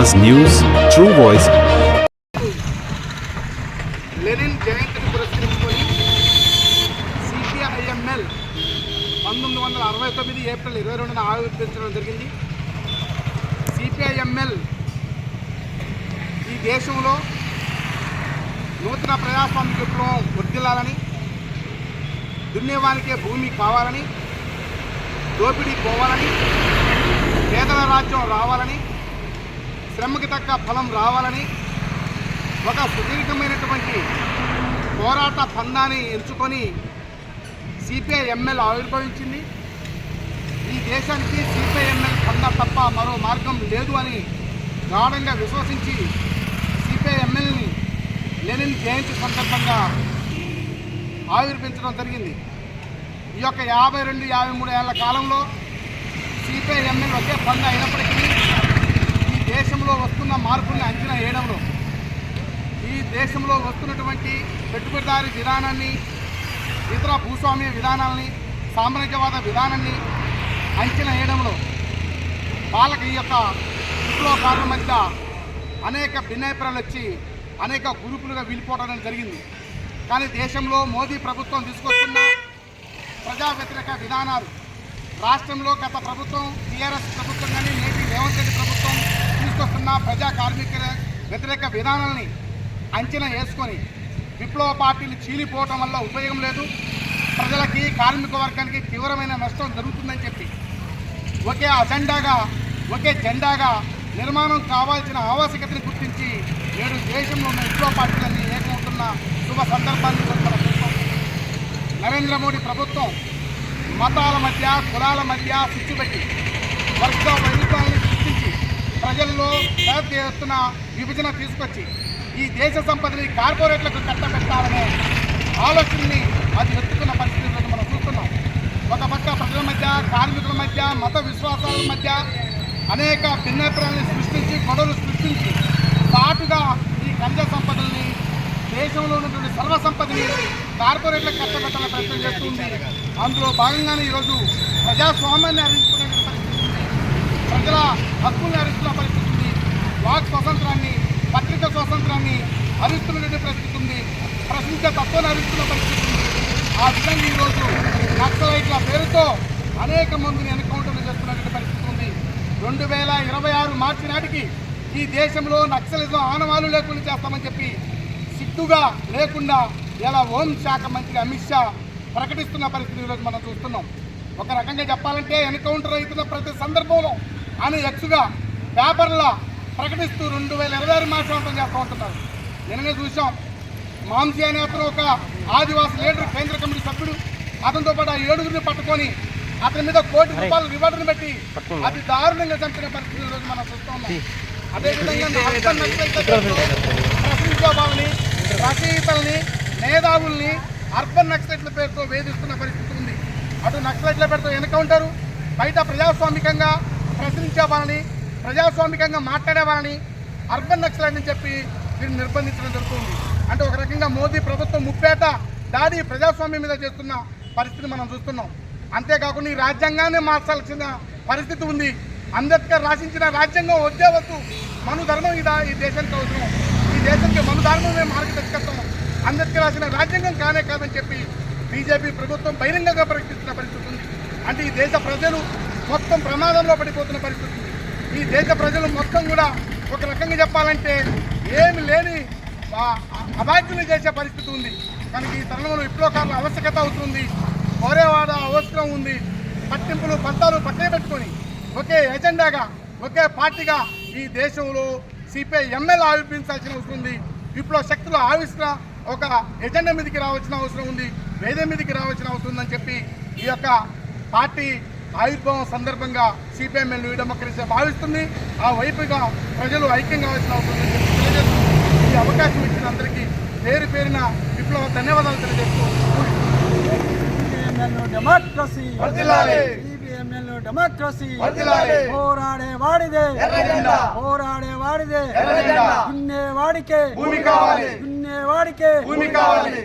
Awaaz news true voice Lenin జయంతిని పురస్కరించుకొని CPIML పంతొమ్మిది వందల అరవై తొమ్మిది ఏప్రిల్ ఇరవై రెండున ఆవిర్భించడం జరిగింది. సిపిఐఎంఎల్ ఈ దేశంలో నూతన ప్రజాస్వామ్య విప్లవం వర్దిల్లాలని దున్నేవానికే భూమి కావాలని దోపిడీ పోవాలని పేదల రాజ్యం రావాలని శ్రమకి తగ్గ ఫలం రావాలని ఒక సుదీర్ఘమైనటువంటి పోరాట పందాన్ని ఎంచుకొని సిపిఐ ఎంఎల్ ఆవిర్భవించింది. ఈ దేశానికి సిపిఐ ఎంఎల్ పంద తప్ప మరో మార్గం లేదు అని గాఢంగా విశ్వసించి సిపిఐ ఎంఎల్ని లెనిన్ జయంతి సందర్భంగా ఆవిర్భించడం జరిగింది. ఈ యొక్క యాభై రెండు యాభై మూడు ఏళ్ళ కాలంలో సిపిఐ ఎంఎల్ ఒకే పంద అయినప్పటికీ దేశంలో వస్తున్న మార్పుల్ని అంచనా వేయడంలో ఈ దేశంలో వస్తున్నటువంటి పెట్టుబడిదారి విధానాన్ని ఇతర భూస్వామ్య విధానాలని సామ్రాజ్యవాద విధానాన్ని అంచనా వేయడంలో వాళ్ళకి ఈ యొక్క విప్లవకారుల మధ్య అనేక భిన్నాభిప్రాయాలు వచ్చి అనేక గ్రూపులుగా వీలిపోవడం జరిగింది. కానీ దేశంలో మోదీ ప్రభుత్వం తీసుకొస్తున్న ప్రజా వ్యతిరేక విధానాలు రాష్ట్రంలో గత ప్రభుత్వం టీఆర్ఎస్ ప్రభుత్వం కానీ ఉన్న ప్రజా కార్మికుల వ్యతిరేక విధానాలని అంచనా వేసుకొని విప్లవ పార్టీలు చీలిపోవటం వల్ల ఉపయోగం లేదు. ప్రజలకి కార్మిక వర్గానికి తీవ్రమైన నష్టం జరుగుతుందని చెప్పి ఒకే అజెండాగా ఒకే జెండాగా నిర్మాణం కావాల్సిన ఆవశ్యకతను గుర్తించి నేడు దేశంలో ఉన్న విప్లవ పార్టీలన్నీ ఏకమవుతున్న శుభ సందర్భాన్ని మన నరేంద్ర మోడీ ప్రభుత్వం మతాల మధ్య కులాల మధ్య పెట్టి వర్గ ప్రజల్లో పెద్ద ఎత్తున విభజన తీసుకొచ్చి ఈ దేశ సంపదని కార్పొరేట్లకు కట్టబెట్టాలనే ఆలోచనని అది ఎత్తుకున్న పరిస్థితులను మనం చూస్తున్నాం. ఒక పక్క ప్రజల మధ్య కార్మికుల మధ్య మత విశ్వాసాల మధ్య అనేక భిన్నాభిప్రాయాలను సృష్టించి గొడవలు సృష్టించి పాటుగా ఈ ఖనిజ సంపదల్ని దేశంలో ఉన్నటువంటి సర్వ సంపదని కార్పొరేట్లకు కట్టబెట్టాలని ప్రయత్నం చేస్తుంది అందులో భాగంగానే ఈరోజు ప్రజాస్వామ్యాన్ని హరించుకునే ప్రజల హక్కుల్ని అరిస్తున్న పరిస్థితి ఉంది వాక్ స్వాతంత్రాన్ని పత్రిక స్వాతంత్రాన్ని హరిస్తున్నటువంటి పరిస్థితి ఉంది ప్రశ్నించే తత్వాన్ని హరిస్తున్న పరిస్థితి ఉంది ఆ విధంగా ఈరోజు నక్సలైట్ల పేరుతో అనేక మందిని ఎన్కౌంటర్లు చేస్తున్నటువంటి పరిస్థితి ఉంది. రెండు వేల ఇరవై ఆరు మార్చి నాటికి ఈ దేశంలో నక్సలిజం ఆనవాలు లేకుండా చేస్తామని చెప్పి సిగ్గుగా లేకుండా ఇలా హోంశాఖ మంత్రి అమిత్ షా ప్రకటిస్తున్న పరిస్థితి ఈరోజు మనం చూస్తున్నాం. ఒక రకంగా చెప్పాలంటే ఎన్కౌంటర్ అవుతున్న ప్రతి సందర్భంలో ఆయన ఎక్స్గా పేపర్ల ప్రకటిస్తూ రెండు వేల ఇరవై ఆరు మాసాంతం చేస్తూ ఉంటున్నారు. నిన్ననే చూసాం మాంసీ అనే అతను ఒక ఆదివాసి లీడర్ కేంద్ర కమిటీ సభ్యుడు. అతనితో పాటు ఆ ఏడుగురిని పట్టుకొని అతని మీద కోటి రూపాయల రివార్డును పెట్టి అతి దారుణంగా చంపిన పరిస్థితి ఈరోజు మనం చూస్తూ ఉన్నాం. అదేవిధంగా వాళ్ళని రచయితల్ని మేధావుల్ని అర్బన్ నక్సలైట్ల పేరుతో వేధిస్తున్న పరిస్థితి ఉంది. అటు నక్సలైట్ల పేరుతో ఎన్కౌంటరు బయట ప్రజాస్వామికంగా ప్రశ్నించేవాళ్ళని ప్రజాస్వామికంగా మాట్లాడేవాళ్ళని అర్బన్ నక్సలైట్ అని చెప్పి దీన్ని నిర్బంధించడం జరుగుతుంది. అంటే ఒక రకంగా మోదీ ప్రభుత్వం ముప్పేట దాడి ప్రజాస్వామ్యం మీద చేస్తున్న పరిస్థితి మనం చూస్తున్నాం. అంతేకాకుండా ఈ రాజ్యాంగాన్ని మార్చాల్సిన పరిస్థితి ఉంది. అంబేద్కర్ రాసించిన రాజ్యాంగం వద్దే వద్దు. మను ధర్మం ఇదా ఈ దేశానికి అవసరం. ఈ దేశానికి మను ధర్మమే మార్గదర్శకత్వం అంబేద్కర్ రాసిన రాజ్యాంగం కానే కాదని చెప్పి బీజేపీ ప్రభుత్వం బహిరంగంగా ప్రకటిస్తున్న పరిస్థితి ఉంది. అంటే ఈ దేశ ప్రజలు మొత్తం ప్రమాదంలో పడిపోతున్న పరిస్థితి ఈ దేశ ప్రజలు మొత్తం కూడా ఒక రకంగా చెప్పాలంటే ఏమి లేని అబాధ్యులు చేసే పరిస్థితి ఉంది. కనుక ఈ తరుణంలో విప్లవకారుల ఆవశ్యకత అవుతుంది. కోరేవాడ అవసరం ఉంది. పట్టింపులు పంతాలు పక్కన పెట్టుకొని ఒకే ఎజెండాగా ఒకే పార్టీగా ఈ దేశంలో సిపిఐ ఎమ్మెల్యే ఆవిర్భించాల్సిన అవసరం ఉంది. విప్లవ శక్తులు ఆవిష్కర ఒక ఎజెండా మీదకి రావాల్సిన అవసరం ఉంది. వేదం మీదకి రావాల్సిన అవసరం ఉందని చెప్పి ఈ యొక్క పార్టీ ఆవిర్భావం సందర్భంగా సిపిఎంఎల్ డెమోక్రసీ భావిస్తుంది. ఆ వైపుగా ప్రజలు ఐక్యం కావాల్సిన అవసరం ఈ అవకాశం ఇచ్చిన అందరికీ పేరు పేరిన విప్లవ ధన్యవాదాలు తెలియజేస్తూ డెమోక్రసీ. డెమోక్రసీ. పోరాడే వాడిదే. పోరాడే వాడిదే. వాడికే. భూమి కావాలి. వాడికే. భూమి కావాలి.